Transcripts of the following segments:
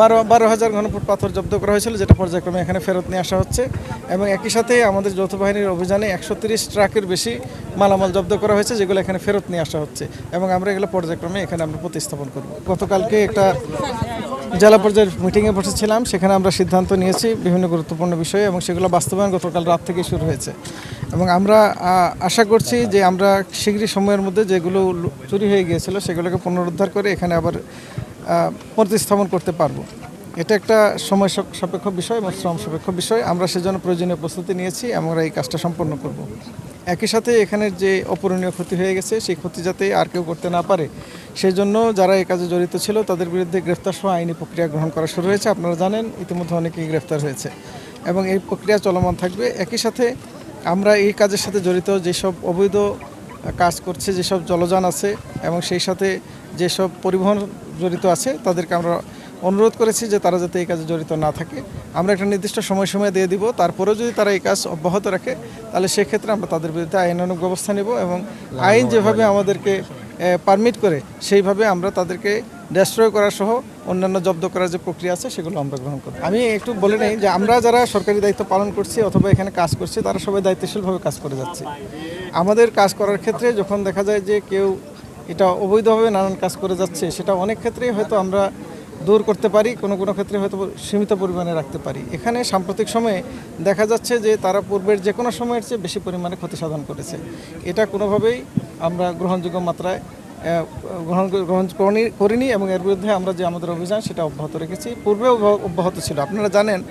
বারো বারো হাজার ঘনফুট পাথর জব্দ করা হয়েছিল, যেটা পর্যায়ক্রমে এখানে ফেরত নিয়ে আসা হচ্ছে। এবং একই সাথে আমাদের যৌথ বাহিনীর অভিযানে একশো তিরিশ ট্রাকের বেশি মালামাল জব্দ করা হয়েছে, যেগুলো এখানে ফেরত নিয়ে আসা হচ্ছে। এবং আমরা এগুলো পর্যায়ক্রমে এখানে আমরা প্রতিস্থাপন করব। গতকালকে একটা জেলা পর্যায়ের মিটিংয়ে বসেছিলাম, সেখানে আমরা সিদ্ধান্ত নিয়েছি বিভিন্ন গুরুত্বপূর্ণ বিষয়ে, এবং সেগুলো বাস্তবায়ন গতকাল রাত থেকে শুরু হয়েছে। এবং আমরা আশা করছি যে আমরা শীঘ্রই সময়ের মধ্যে যেগুলো চুরি হয়ে গিয়েছিল, সেগুলোকে পুনরুদ্ধার করে এখানে আবার প্রতিস্থাপন করতে পারব। এটা একটা সময় সাপেক্ষ বিষয় এবং শ্রম সাপেক্ষ বিষয়। আমরা সেজন্য প্রয়োজনীয় প্রস্তুতি নিয়েছি আমরা এই কাজটা সম্পন্ন করব। একই সাথে এখানের যে অপূরণীয় ক্ষতি হয়ে গেছে, সেই ক্ষতি যাতে আর কেউ করতে না পারে সেই জন্য যারা এই কাজে জড়িত ছিল, তাদের বিরুদ্ধে গ্রেফতার সহ আইনি প্রক্রিয়া গ্রহণ করা শুরু হয়েছে। আপনারা জানেন, ইতিমধ্যে অনেকেই গ্রেফতার হয়েছে এবং এই প্রক্রিয়া চলমান থাকবে। একই সাথে আমরা এই কাজের সাথে জড়িত যেসব অবৈধ কাজ করছে, যেসব জলযান আছে এবং সেই সাথে যেসব পরিবহন জড়িত আছে, তাদেরকে আমরা অনুরোধ করেছি যে তারা যাতে এই কাজে জড়িত না থাকে। আমরা একটা নির্দিষ্ট সময় সময় দিয়ে দিব, তারপরেও যদি তারা এই কাজ অব্যাহত রাখে, তাহলে সেক্ষেত্রে আমরা তাদের বিরুদ্ধে আইনানুগ ব্যবস্থা নেব এবং আইন যেভাবে আমাদেরকে পারমিট করে, সেইভাবে আমরা তাদেরকে ডেস্ট্রয় করা সহ অন্যান্য জব্দ করার যে প্রক্রিয়া আছে, সেগুলো আমরা গ্রহণ করব। আমি একটু বলে নেই যে আমরা যারা সরকারি দায়িত্ব পালন করছি অথবা এখানে কাজ করছি, তারা সবাই দায়িত্বশীলভাবে কাজ করে যাচ্ছে। আমাদের কাজ করার ক্ষেত্রে যখন দেখা যায় যে কেউ এটা অবৈধভাবে নানান কাজ করে যাচ্ছে, সেটা অনেক ক্ষেত্রেই হয়তো আমরা দূর করতে পারি, কোনো কোনো ক্ষেত্রে হয়তো সীমিত পরিমাণে রাখতে পারি। এখানে সাম্প্রতিক সময়ে দেখা যাচ্ছে যে তারা পূর্বের যে কোনো সময়ের চেয়ে বেশি পরিমাণে ক্ষতি সাধন করেছে। এটা কোনোভাবেই আমরা গ্রহণযোগ্য মাত্রায় গ্রহণ গ্রহণ করিনি- এবং এর বিরুদ্ধে আমরা যে আমাদের অভিযান সেটা অব্যাহত রেখেছি। পূর্বেও অব্যাহ- অব্যাহত ছিল। আপনারা জানেন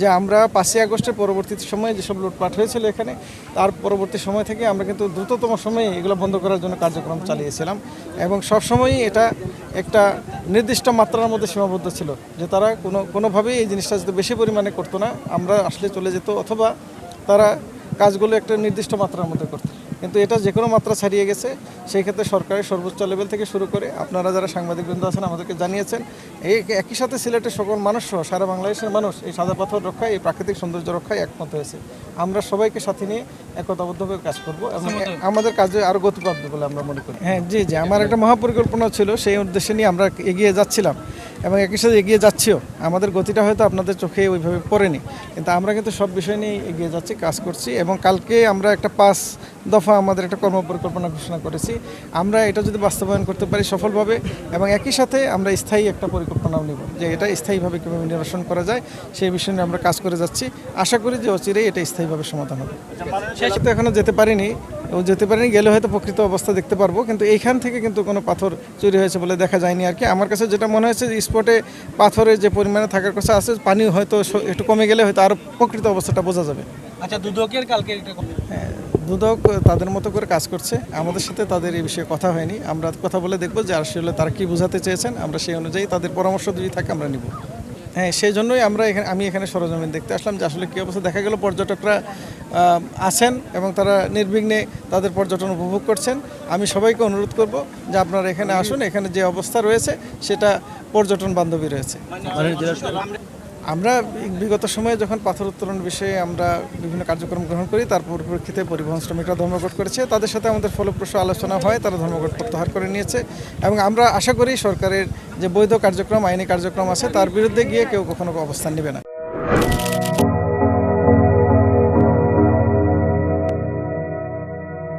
যে আমরা পাঁচই আগস্টের পরবর্তী সময়ে যেসব লুটপাট হয়েছিল এখানে, তার পরবর্তী সময় থেকে আমরা কিন্তু দ্রুততম সময়ে এগুলো বন্ধ করার জন্য কার্যক্রম চালিয়েছিলাম এবং সবসময়ই এটা একটা নির্দিষ্ট মাত্রার মধ্যে সীমাবদ্ধ ছিল যে তারা কোনো, কোনোভাবেই এই জিনিসটা যদি বেশি পরিমাণে করতো না, আমরা আসলে চলে যেত অথবা তারা কাজগুলো একটা নির্দিষ্ট মাত্রার মধ্যে করতো। কিন্তু এটা যে কোনো মাত্রা ছাড়িয়ে গেছে সেই ক্ষেত্রে সরকারের সর্বোচ্চ লেভেল থেকে শুরু করে আপনারা যারা সাংবাদিকবৃন্দ আছেন আমাদেরকে জানিয়েছেন এই একই সাথে সিলেটের সকল মানুষ সহ সারা বাংলাদেশের মানুষ এই সাদা পাথর রক্ষায় এই প্রাকৃতিক সৌন্দর্য রক্ষায় একমত হয়েছে। আমরা সবাইকে সাথে নিয়ে একতাবদ্ধভাবে কাজ করব এবং আমাদের কাজে আরও গতি পাবে বলে আমরা মনে করি। হ্যাঁ জি জি আমার একটা মহাপরিকল্পনা ছিল সেই উদ্দেশ্যে নিয়ে আমরা এগিয়ে যাচ্ছিলাম। এবং একই সাথে এগিয়ে যাচ্ছিও। আমাদের গতিটা হয়তো আপনাদের চোখে ওইভাবে পড়েনি। কিন্তু আমরা কিন্তু সব বিষয় নিয়ে এগিয়ে যাচ্ছি, কাজ করছি এবং কালকে আমরা একটা পাঁচ দফা আমাদের একটা কর্ম পরিকল্পনা ঘোষণা করেছি। আমরা এটা যদি বাস্তবায়ন করতে পারি সফলভাবে এবং একই সাথে আমরা স্থায়ী একটা পরিকল্পনাও নেব যে এটা স্থায়ীভাবে কীভাবে নিরসন করা যায়, সেই বিষয় নিয়ে আমরা কাজ করে যাচ্ছি। আশা করি যে অচিরেই এটা স্থায়ীভাবে সমাধান হবে। শেষ তো এখনও যেতে পারিনি। ও যেতে পারিনি গেলে হয়তো প্রকৃত অবস্থা দেখতে পারব কিন্তু এইখান থেকে কিন্তু কোনো পাথর চুরি হয়েছে বলে দেখা যায়নি আর কি। আমার কাছে যেটা মনে হয়েছে স্পটে পাথরের যে পরিমাণে থাকার কথা আছে পানি হয়তো একটু কমে গেলে হয়তো আরও প্রকৃত অবস্থাটা বোঝা যাবে। আচ্ছা দুদকের কালকে হ্যাঁ, দুদক তাদের মতো করে কাজ করছে। আমাদের সাথে তাদের এই বিষয়ে কথা হয়নি। আমরা কথা বলে দেখব যে আসলে তারা কি বোঝাতে চেয়েছেন। আমরা সেই অনুযায়ী তাদের পরামর্শ যদি থাকে আমরা নিব। হ্যাঁ সেই জন্যই আমরা এখানে আমি এখানে সরজমিন দেখতে আসলাম যে আসলে কী অবস্থা। দেখা গেল পর্যটকরা আছেন এবং তারা নির্বিঘ্নে তাদের পর্যটন উপভোগ করছেন। আমি সবাইকে অনুরোধ করব যে আপনারা এখানে আসুন। এখানে যে অবস্থা রয়েছে, সেটা পর্যটন বান্ধবী রয়েছে। আমরা বিগত সময়ে যখন পাথর উত্তোলন বিষয়ে আমরা বিভিন্ন কার্যক্রম গ্রহণ করি, তার পরিপ্রেক্ষিতে পরিবহন শ্রমিকরা ধর্মঘট করেছে। তাদের সাথে আমাদের ফলপ্রসূ আলোচনা হয়, তারা ধর্মঘট প্রত্যাহার করে নিয়েছে এবং আমরা আশা করি সরকারের যে বৈধ কার্যক্রম, আইনি কার্যক্রম আছে, তার বিরুদ্ধে গিয়ে কেউ কখনো অবস্থান নেবে না।